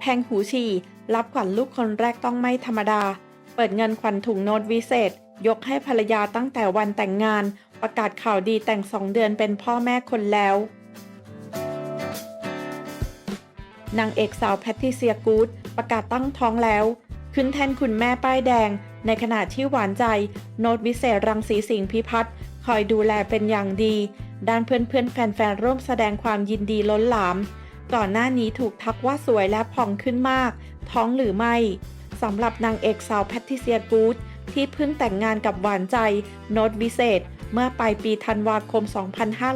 แพงหูฉี่รับขวัญลูกคนแรกต้องไม่ธรรมดา เปิดเงินขวัญถุงโน้ตวิเศษ ยกให้ภรรยาตั้งแต่วันแต่งงาน ประกาศข่าวดีแต่งสองเดือนเป็นพ่อแม่คนแล้ว นางเอกสาวแพทติเซียกูดประกาศตั้งท้องแล้ว ขึ้นแทนคุณแม่ป้ายแดง ในขณะที่หวานใจ โน้ตวิเศษรังสีสิงห์พิพัฒน์ คอยดูแลเป็นอย่างดี ด้านเพื่อนๆ แฟนๆ ร่วมแสดงความยินดีล้นหลาม ก่อนหน้านี้ถูกทักว่าสวยและผ่องขึ้นมาก ท้องหรือไม่สำหรับนางเอกสาวแพทติเซียกูดที่เพิ่งแต่งงานกับหวานใจโน้ตวิเศษ เมื่อปลายปีธันวาคม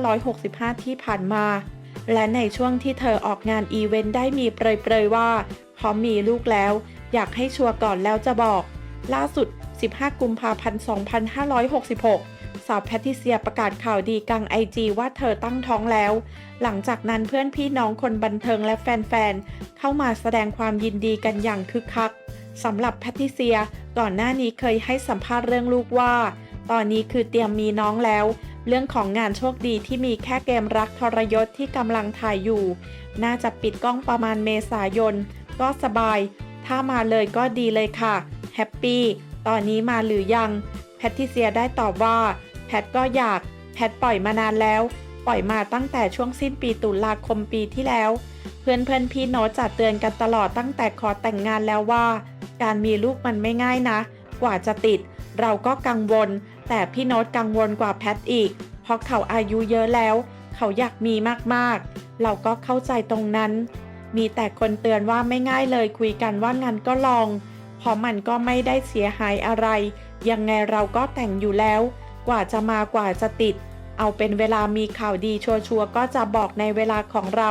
2565 ที่ผ่านมา และในช่วงที่เธอออกงานอีเวนต์ได้มีเปรยๆว่าพร้อมมีลูกแล้ว อยากให้ชัวร์ก่อนแล้วจะบอก ล่าสุด 15 กุมภาพันธ์ 2566 สาวแพทติเซียประกาศข่าวดีกลางไอจีว่าเธอตั้งท้องแล้ว หลังจากนั้นเพื่อนพี่น้องคนบันเทิงและแฟนๆ เข้ามาแสดงความยินดีกันอย่างคึกคักสำหรับแพทติเซียก่อนหน้านี้เคยให้สัมภาษณ์เรื่องลูกว่า ตอนนี้คือเตรียมมีน้องแล้ว เรื่องของงานโชคดีที่มีแค่เกมรักทรยศที่กำลังถ่ายอยู่ น่าจะปิดกล้องประมาณเมษายน ก็สบาย ถ้ามาเลยก็ดีเลยค่ะ แฮปปี้ ตอนนี้มาหรือยังแพทติเซียได้ตอบว่า แพทก็อยาก แพทปล่อยมานานแล้ว ปล่อยมาตั้งแต่ช่วงสิ้นปีตุลาคมปีที่แล้ว เพื่อนเพื่อนๆพี่โน้ตจัดเตือนกันตลอดตั้งแต่ขอแต่งงานแล้วว่า การมีลูกมันไม่ง่ายนะ กว่าจะติด เราก็กังวล แต่พี่โน้ตกังวลกว่าแพทอีก เพราะเขาอายุเยอะแล้ว เขาอยากมีมากๆ เราก็เข้าใจตรงนั้น มีแต่คนเตือนว่าไม่ง่ายเลยคุยกันว่างั้นก็ลองเพราะมันก็ไม่ได้เสียหายอะไร ยังไงเราก็แต่งอยู่แล้ว กว่าจะมากว่าจะติด เอาเป็นเวลามีข่าวดีชัวร์ๆก็จะบอกในเวลาของเรา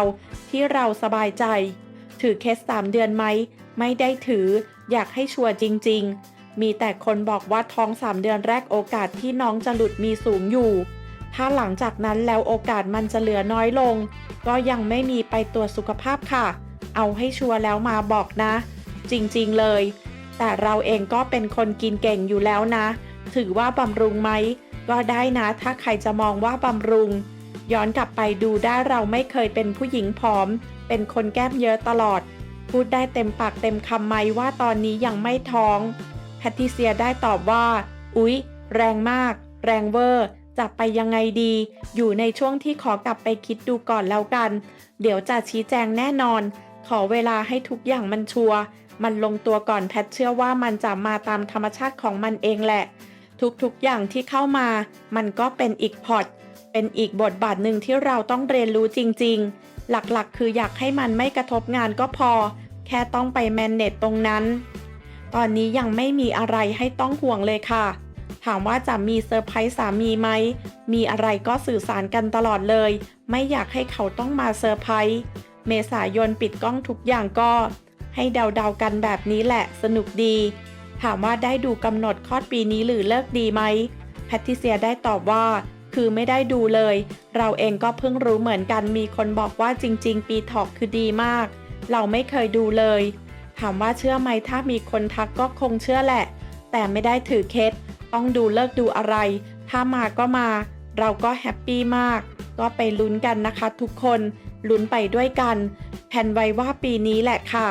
ที่เราสบายใจ ถือเคสสามเดือนไหม ไม่ได้ถือ อยากให้ชัวร์จริง ๆ มีแต่คนบอกว่าท้องสามเดือนแรกโอกาสที่น้องจะหลุดมีสูงอยู่ ถ้าหลังจากนั้นแล้วโอกาสมันจะเหลือน้อยลง ก็ยังไม่มีไปตรวจสุขภาพค่ะ เอาให้ชัวร์แล้วมาบอกนะ จริงๆเลยแต่เราเองก็เป็นคนกินเก่งอยู่แล้วนะ ถือว่าบำรุงไหม ก็ได้นะถ้าใครจะมองว่าบำรุง ย้อนกลับไปดูได้เราไม่เคยเป็นผู้หญิงผอม เป็นคนแก้มเยอะตลอด พูดได้เต็มปากเต็มคำไหมว่าตอนนี้ยังไม่ท้องแพทิเซียได้ตอบว่า อุ๊ย แรงมาก แรงเวอร์จะไปยังไงดี อยู่ในช่วงที่ขอกลับไปคิดดูก่อนแล้วกัน เดี๋ยวจะชี้แจงแน่นอน ขอเวลาให้ทุกอย่างมันชัวร์มันลงตัวก่อนแพทเชื่อว่ามันจะมาตามธรรมชาติของมันเองแหละ ทุกๆอย่างที่เข้ามา มันก็เป็นอีกพอร์ตเป็นอีกบทบาทหนึ่งที่เราต้องเรียนรู้จริง ๆ หลักๆ คืออยากให้มันไม่กระทบงานก็พอ แค่ต้องไปแมนเนตตรงนั้น ตอนนี้ยังไม่มีอะไรให้ต้องห่วงเลยค่ะ ถามว่าจะมีเซอร์ไพรส์สามีไหม มีอะไรก็สื่อสารกันตลอดเลย ไม่อยากให้เขาต้องมาเซอร์ไพรส์เมษายนปิดกล้องทุกอย่างก็ ให้เดาๆกันแบบนี้แหละ สนุกดี ถามว่าได้ดูกำหนดคลอดปีนี้หรือเลิกดีไหมแพทริเซียได้ตอบว่า คือไม่ได้ดูเลย เราเองก็เพิ่งรู้เหมือนกันมีคนบอกว่าจริง ๆ ปีถอกคือดีมาก เราไม่เคยดูเลย ถามว่าเชื่อไหมถ้ามีคนทักก็คงเชื่อแหละ แต่ไม่ได้ถือเคสต้องดูเลิกดูอะไร ถ้ามาก็มา เราก็แฮปปี้มาก ก็ไปลุ้นกันนะคะทุกคน ลุ้นไปด้วยกันแผนไว้ว่าปีนี้แหละค่ะ